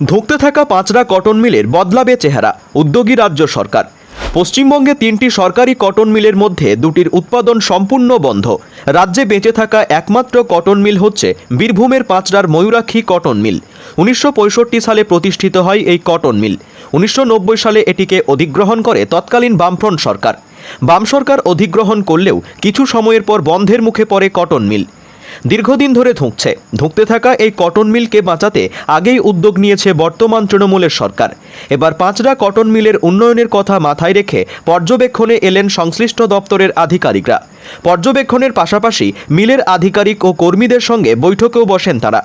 ধুঁকতে থাকা পাঁচরা কটন মিলের বদলাবে চেহারা, উদ্যোগী রাজ্য সরকার। পশ্চিমবঙ্গে তিনটি সরকারি কটন মিলের মধ্যে দুটির উৎপাদন সম্পূর্ণ বন্ধ। রাজ্যে বেঁচে থাকা একমাত্র কটন মিল হচ্ছে বীরভূমের পাঁচরার ময়ূরাক্ষী কটন মিল। উনিশশো পঁয়ষট্টি সালে প্রতিষ্ঠিত হয় এই কটন মিল। উনিশশো নব্বই সালে এটিকে অধিগ্রহণ করে তৎকালীন বামফ্রন্ট সরকার। বাম সরকার অধিগ্রহণ করলেও কিছু সময়ের পর বন্ধের মুখে পড়ে কটন মিল। দীর্ঘদিন ধরে ধুঁকছে। ধুঁকতে থাকা এই কটন মিলকে বাঁচাতে আগেই উদ্যোগ নিয়েছে বর্তমান তৃণমূলের সরকার। এবার পাঁচরা কটন মিলের উন্নয়নের কথা মাথায় রেখে পর্যবেক্ষণে এলেন সংশ্লিষ্ট দপ্তরের আধিকারিকরা। পর্যবেক্ষণের পাশাপাশি মিলের আধিকারিক ও কর্মীদের সঙ্গে বৈঠকেও বসেন তারা।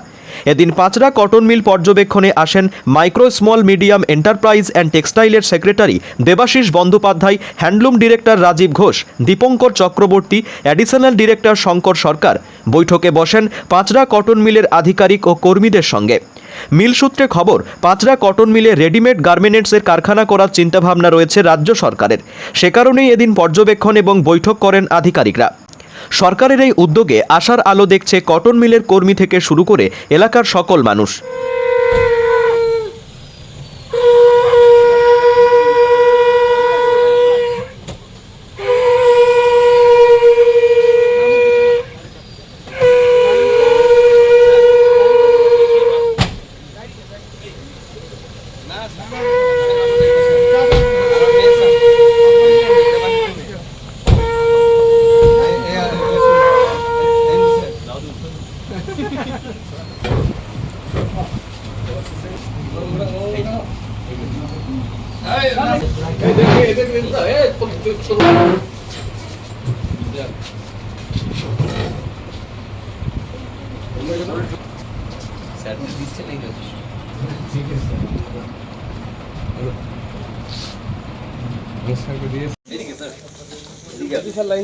এদিন পাঁচরা কটন মিল পর্যবেক্ষণে আসেন micro small medium enterprise and টেক্সটাইলের secretary Debashis Bandyopadhyay, handloom director Rajib Ghosh, Dipankar Chakraborty, additional director Shankar Sarkar. বৈঠকে বসেন পাঁচরা কটন মিলের আধিকারিক ও কর্মীদের সঙ্গে। মিল সূত্রে খবর, পাঁচরা কটন মিলে রেডিমেড গার্মেন্টসের কারখানা করার চিন্তাভাবনা রয়েছে রাজ্য সরকারের। সে কারণেই এদিন পর্যবেক্ষণ এবং বৈঠক করেন আধিকারিকরা। সরকারের এই উদ্যোগে আশার আলো দেখছে কটন মিলের কর্মী থেকে শুরু করে এলাকার সকল মানুষ। Hayır. Edek edek edek. Evet, çok çok. Güzel. Sen de bitse ne görürsün? Nasıl bir diye? Seni getir. Seni getir. Sen line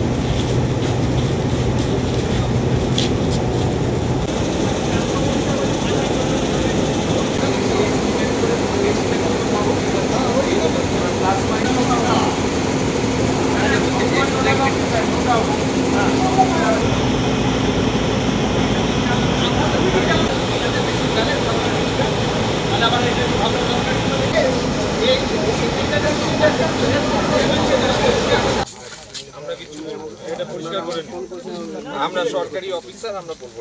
আমরা সরকারি অফিসার আমরা বলব।